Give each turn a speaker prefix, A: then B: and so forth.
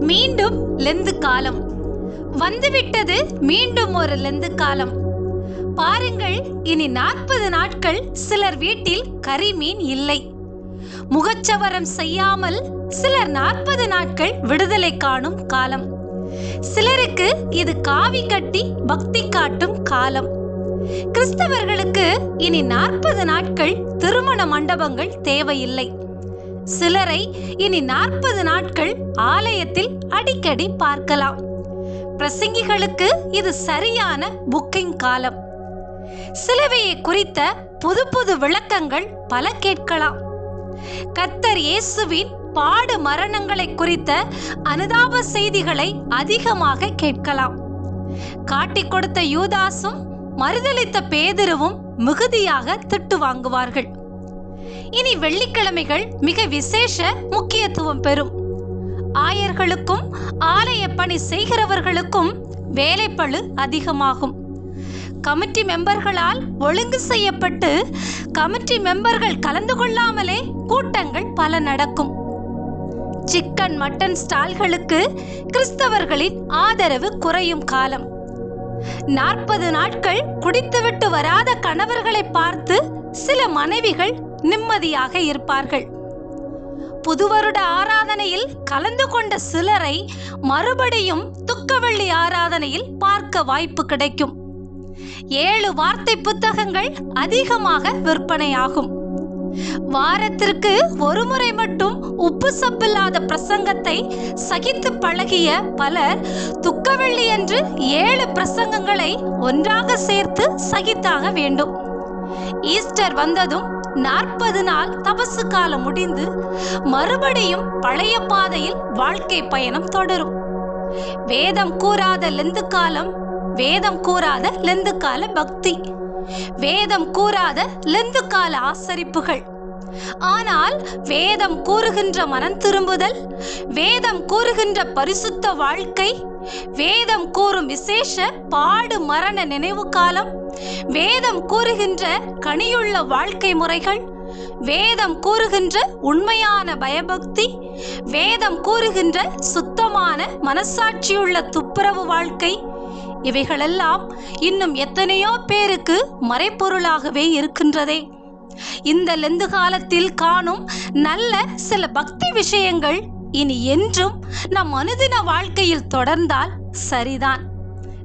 A: மீண்டும் லெந்து காலம். வந்துவிட்டது மீண்டும் ஒரு லெந்து காலம். பாருங்கள் இனி நாற்பது நாட்கள் சிலர் வீட்டில் கரிமீன் இல்லை. முகச்சவரம் செய்யாமல் சிலர் நாற்பது நாட்கள் விடுதலை காணும் காலம். சிலருக்கு இது காவி கட்டி பக்தி காட்டும் காலம். கிறிஸ்தவர்களுக்கு இனி நாற்பது நாட்கள் திருமண மண்டபங்கள் தேவையில்லை. சிலரை இனி நாற்பது நாட்கள் ஆலயத்தில் அடிக்கடி பார்க்கலாம். பிரசங்கிகளுக்கு இது சரியான புக்கிங் காலம். சிலுவையை குறித்த புது புது விளக்கங்கள் பல கேட்கலாம். கர்த்தர் இயேசுவின் பாடு மரணங்களை குறித்த அனுதாப செய்திகளை அதிகமாக கேட்கலாம். காட்டிக் கொடுத்த யூதாசும் மறுதளித்த பேதருவும் மிகுதியாக திட்டு வாங்குவார்கள். இனி வெள்ளிக்கிழமைகள் மிக விசேஷ முக்கியத்துவம் பெறும். ஆயர்களுக்கும் ஆலய பணி செய்கிறவர்களுக்கும் வேலைப்பழு அதிகமாகும். கமிட்டி மெம்பர்களால் ஒழுங்கு செய்யப்பட்டு கமிட்டி மெம்பர்கள் கலந்து கொள்ளாமலே கூட்டங்கள் பல நடக்கும். சிக்கன் மட்டன் ஸ்டால்களுக்கு கிறிஸ்தவர்களின் ஆதரவு குறையும் காலம். நாற்பது நாட்கள் குடித்துவிட்டு வராத கணவர்களை பார்த்து சில மனைவிகள் நிம்மதியாக இருப்பார்கள். புதுவருட ஆராதனையில் கலந்து கொண்ட சிலரை மறுபடியும் துக்கவெள்ளி ஆராதனையில் பார்க்க வாய்ப்பு கிடைக்கும். ஏழு வார்த்தை புத்தகங்கள் அதிகமாக விற்பனையாகும். வாரத்திற்கு ஒரு முறை மட்டும் உப்பு சப்பில்லாத பிரசங்கத்தை சகித்து பழகிய பலர் துக்கவெள்ளி என்று ஏழு பிரசங்கங்களை ஒன்றாக சேர்த்து சகித்தாக வேண்டும். ஈஸ்டர் வந்ததும் நாற்பது நாள் தபசு காலம் முடிந்து மறுபடியும் பழைய பாதையில் வாழ்க்கை பயணம் தொடரும். வேதம் கூறாத லெந்து காலம் வேதம் கூறாத லெந்து கால பக்தி. வேதம் கூறாத லெந்து கால ஆசரிப்புகள். ஆனால் வேதம் கூறுகின்ற மனம் திரும்புதல் வேதம் கூறுகின்ற பரிசுத்த வாழ்க்கை வேதம் கூறும் விசேஷ பாடு மரண நினைவு காலம் வேதம் கூறுகின்ற கனியுள்ள வாழ்க்கை முறைகள் வேதம் கூறுகின்ற உண்மையான பயபக்தி வேதம் கூறுகின்ற சுத்தமான மனசாட்சியுள்ள துப்புரவு வாழ்க்கை இவைகளெல்லாம் இன்னும் எத்தனையோ பேருக்கு மறைப்பொருளாகவே இருக்கின்றதே. இந்த லெந்து காலத்தில் காணும் நல்ல சில பக்தி விஷயங்கள் இனி என்றும் நம் அனுதின வாழ்க்கையில் தொடர்ந்தால் சரிதான்.